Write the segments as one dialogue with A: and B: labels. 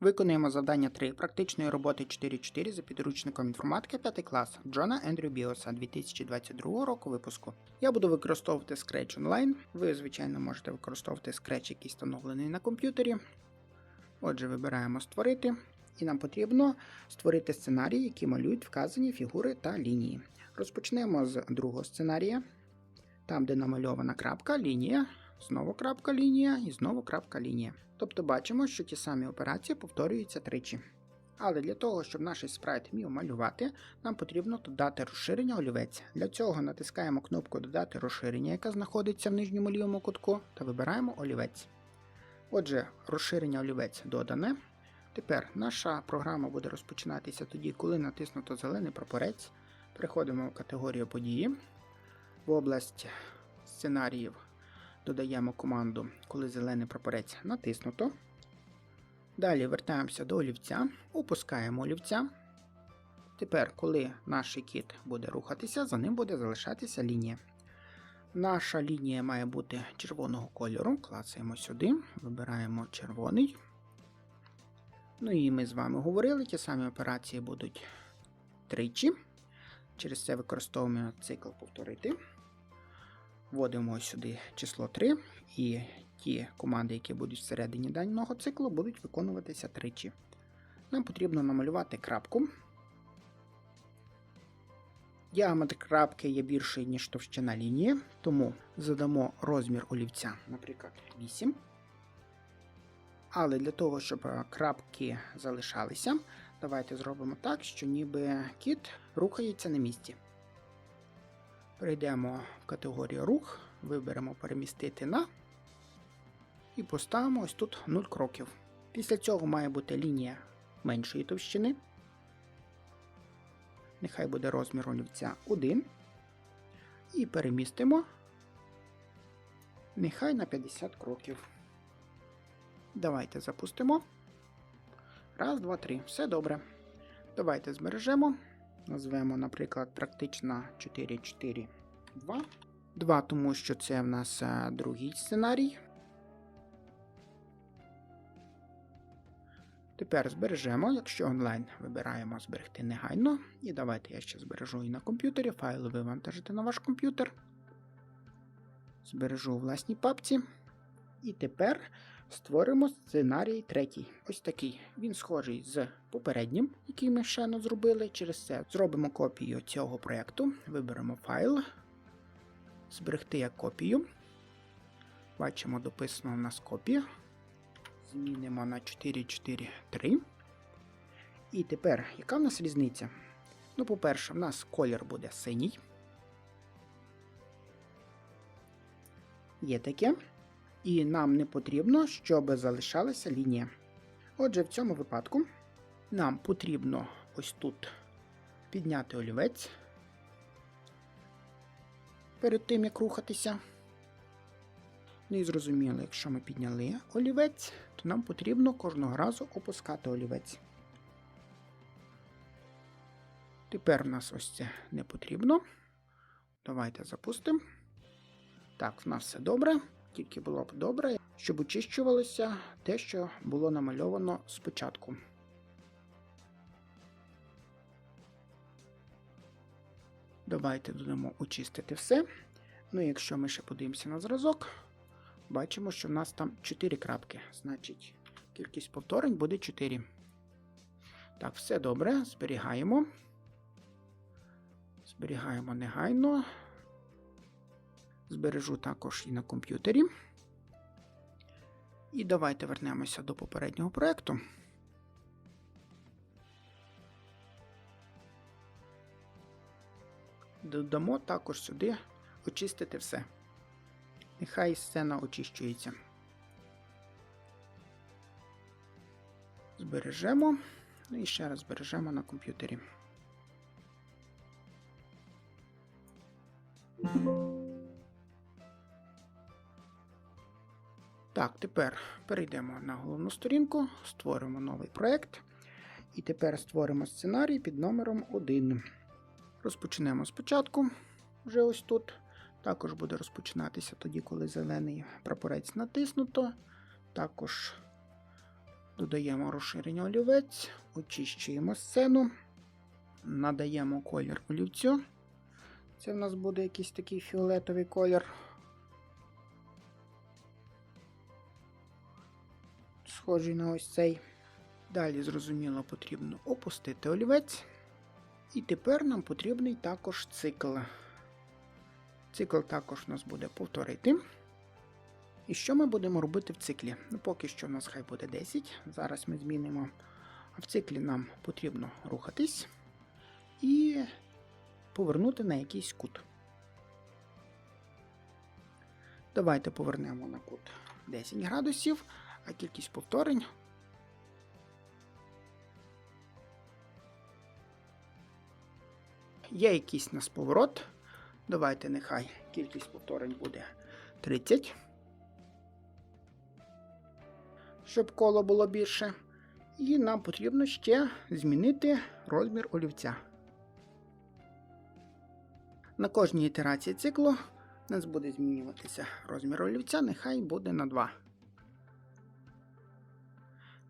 A: Виконуємо завдання 3 практичної роботи 4.4 за підручником інформатики 5 клас Джона Ендрю Біоса 2022 року випуску. Я буду використовувати Scratch Online. Ви, звичайно, можете використовувати Scratch, який встановлений на комп'ютері. Отже, вибираємо Створити, і нам потрібно створити сценарій, які малюють вказані фігури та лінії. Розпочнемо з другого сценарія, там, де намальована крапка, лінія, знову крапка лінія і знову крапка лінія. Тобто бачимо, що ті самі операції повторюються тричі. Але для того, щоб наш спрайт вмів малювати, нам потрібно додати розширення олівець. Для цього натискаємо кнопку Додати розширення, яка знаходиться в нижньому лівому кутку, та вибираємо олівець. Отже, розширення олівець додане. Тепер наша програма буде розпочинатися тоді, коли натиснуто зелений прапорець. Переходимо в категорію події. В область сценаріїв додаємо команду, коли зелений прапорець натиснуто. Далі вертаємося до олівця, опускаємо олівця. Тепер, коли наш кіт буде рухатися, за ним буде залишатися лінія. Наша лінія має бути червоного кольору. Клацаємо сюди, вибираємо червоний. Ну і ми з вами говорили, ті самі операції будуть тричі. Через це використовуємо цикл повторити. Вводимо сюди число 3, і ті команди, які будуть всередині даного циклу, будуть виконуватися тричі. Нам потрібно намалювати крапку. Діаметр крапки є більший, ніж товщина лінії, тому задамо розмір олівця, наприклад, 8. Але для того, щоб крапки залишалися, давайте зробимо так, що ніби кіт рухається на місці. Перейдемо в категорію рух, виберемо перемістити на і поставимо ось тут 0 кроків. Після цього має бути лінія меншої товщини. Нехай буде розмір олівця 1. І перемістимо нехай на 50 кроків. Давайте запустимо. Раз, два, три. Все добре. Давайте збережемо. Назвемо, наприклад, практична 442. 2, тому що це в нас другий сценарій. Тепер збережемо, якщо онлайн вибираємо зберегти негайно. І давайте я ще збережу і на комп'ютері. Файли вивантажити на ваш комп'ютер. Збережу у власній папці. І тепер створимо сценарій третій. Ось такий. Він схожий з попереднім, який ми ще не зробили. Через це зробимо копію цього проєкту. Виберемо файл, зберегти як копію. Бачимо, дописано у нас копія. Змінимо на 443. І тепер, яка в нас різниця? Ну, по-перше, в нас колір буде синій. Є таке. І нам не потрібно, щоб залишалася лінія. Отже, в цьому випадку нам потрібно ось тут підняти олівець перед тим, як рухатися. Ну і зрозуміло, якщо ми підняли олівець, то нам потрібно кожного разу опускати олівець. Тепер у нас ось це не потрібно. Давайте запустимо. Так, в нас все добре. Тільки було б добре, щоб очищувалося те, що було намальовано спочатку. Давайте додамо очистити все. Ну і якщо ми ще подивимося на зразок, бачимо, що в нас там 4 крапки. Значить, кількість повторень буде 4. Так, все добре. Зберігаємо. Зберігаємо негайно. Збережу також і на комп'ютері. І давайте вернемося до попереднього проєкту. Додамо також сюди очистити все. Нехай сцена очищується. Збережемо. Ну і ще раз збережемо на комп'ютері. Так, тепер перейдемо на головну сторінку, створимо новий проєкт. І тепер створимо сценарій під номером 1. Розпочнемо спочатку, вже ось тут. Також буде розпочинатися тоді, коли зелений прапорець натиснуто. Також Додаємо розширення олівець, очищуємо сцену, надаємо колір олівцю. Це в нас буде якийсь такий фіолетовий колір. Схожий на ось цей. Далі, зрозуміло, потрібно опустити олівець. І тепер нам потрібний також цикл. Цикл також у нас буде повторити. І що ми будемо робити в циклі? Ну, поки що у нас хай буде 10. Зараз ми змінимо. А в циклі нам потрібно рухатись і повернути на якийсь кут. Давайте повернемо на кут 10 градусів, а кількість повторень. Є якийсь нас поворот. Давайте нехай кількість повторень буде 30. Щоб коло було більше. І нам потрібно ще змінити розмір олівця. На кожній ітерації циклу у нас буде змінюватися розмір олівця, нехай буде на 2.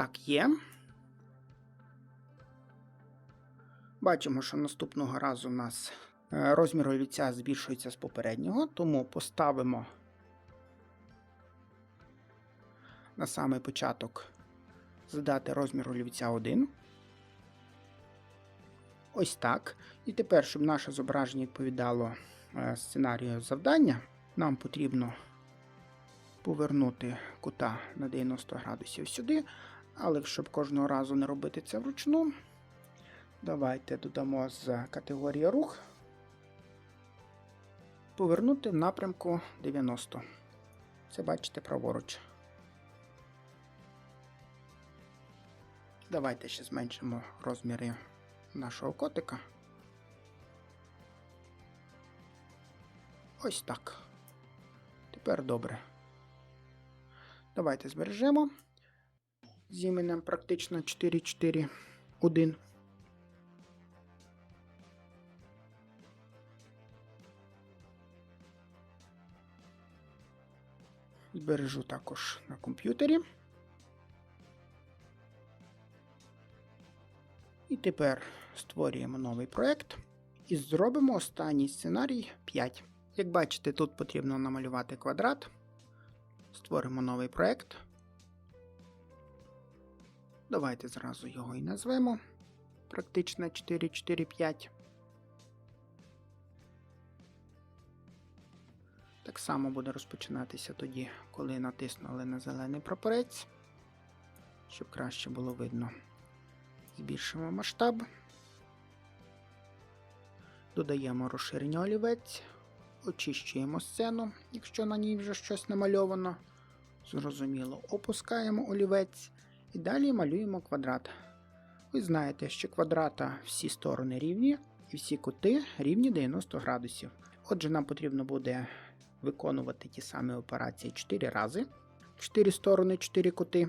A: Так, є. Бачимо, що наступного разу у нас е, розмір олівця збільшується з попереднього, тому поставимо на самий початок задати розмір олівця 1. Ось так. І тепер, щоб наше зображення відповідало е, сценарію завдання, нам потрібно повернути кута на 90 градусів сюди. Але щоб кожного разу не робити це вручну, давайте додамо з категорії рух. Повернути в напрямку 90. Це бачите праворуч. Давайте ще зменшимо розміри нашого котика. Ось так. Тепер добре. Давайте збережемо. З іменем практично 4.4.1. Збережу також на комп'ютері. І тепер створюємо новий проект і зробимо останній сценарій 5. Як бачите, тут потрібно намалювати квадрат. Створимо новий проект. Давайте зразу його і назвемо. Практично 445. Так само буде розпочинатися тоді, коли натиснули на зелений прапорець, щоб краще було видно. Збільшимо масштаб. Додаємо розширення олівець, очищуємо сцену, якщо на ній вже щось намальовано. Зрозуміло, опускаємо олівець і далі малюємо квадрат. Ви знаєте, що квадрата всі сторони рівні і всі кути рівні 90 градусів. Отже, нам потрібно буде виконувати ті самі операції 4 рази. 4 сторони, 4 кути.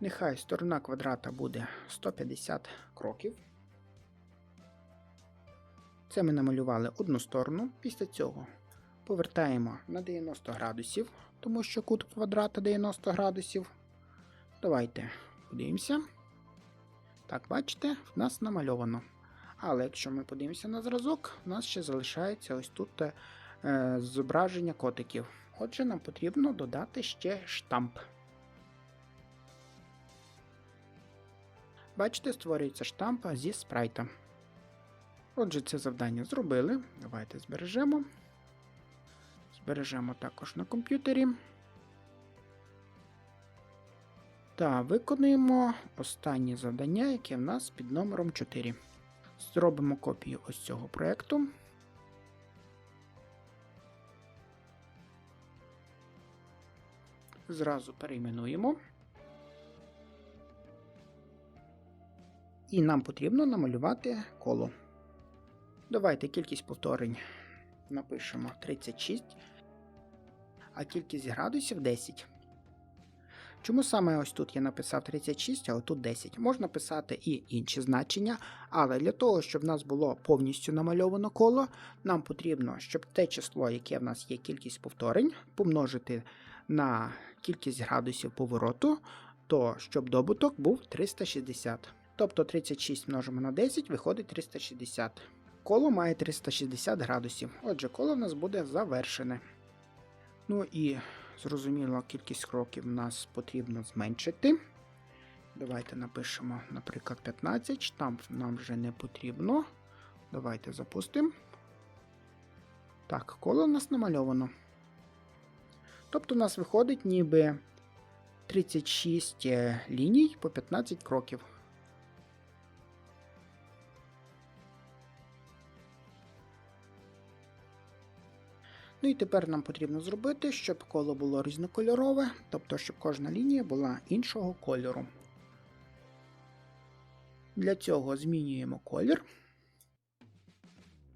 A: Нехай сторона квадрата буде 150 кроків. Це ми намалювали одну сторону. Після цього повертаємо на 90 градусів, тому що кут квадрата 90 градусів. Давайте подивимося. Так, бачите, в нас намальовано. Але якщо ми подивимося на зразок, у нас ще залишається ось тут е, зображення котиків. Отже, нам потрібно додати ще штамп. Бачите, створюється штамп зі спрайта. Отже, це завдання зробили. Давайте збережемо. Збережемо також на комп'ютері. Та виконуємо останнє завдання, яке в нас під номером 4. Зробимо копію ось цього проєкту. Зразу перейменуємо. І нам потрібно намалювати коло. Давайте кількість повторень напишемо 36, а кількість градусів 10. Чому саме ось тут я написав 36, а отут 10? Можна писати і інші значення, але для того, щоб в нас було повністю намальовано коло, нам потрібно, щоб те число, яке в нас є кількість повторень, помножити на кількість градусів повороту, то щоб добуток був 360. Тобто 36 множимо на 10 виходить 360. Коло має 360 градусів. Отже, коло в нас буде завершене. Ну і зрозуміло, кількість кроків нас потрібно зменшити. Давайте напишемо, наприклад, 15. Штамп нам вже не потрібно. Давайте запустимо. Так, коло у нас намальовано. Тобто у нас виходить ніби 36 е, ліній по 15 кроків. Ну і тепер нам потрібно зробити, щоб коло було різнокольорове, тобто, щоб кожна лінія була іншого кольору. Для цього змінюємо колір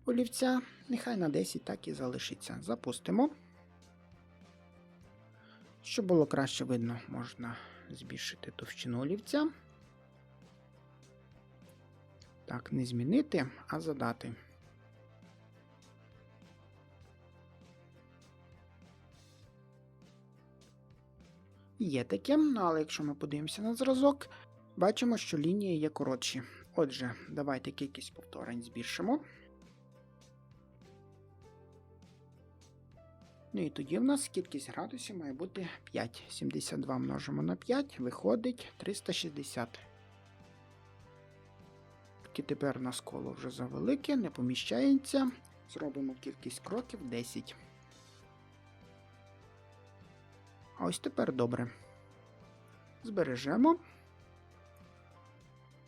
A: олівця. Нехай на 10 так і залишиться. Запустимо. Щоб було краще видно, можна збільшити товщину олівця. Так, не змінити, а задати. Є таке, ну, але якщо ми подивимося на зразок, бачимо, що лінії є коротші. Отже, давайте кількість повторень збільшимо. Ну і тоді в нас кількість градусів має бути 5. 72 множимо на 5, виходить 360. Тільки тепер у нас коло вже завелике, не поміщається. Зробимо кількість кроків 10. Ось тепер добре. Збережемо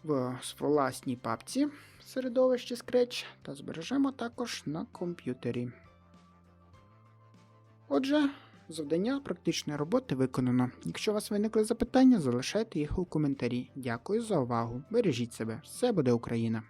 A: в власній папці середовище Scratch та збережемо також на комп'ютері. Отже, завдання практичної роботи виконано. Якщо у вас виникли запитання, залишайте їх у коментарі. Дякую за увагу. Бережіть себе, все буде Україна!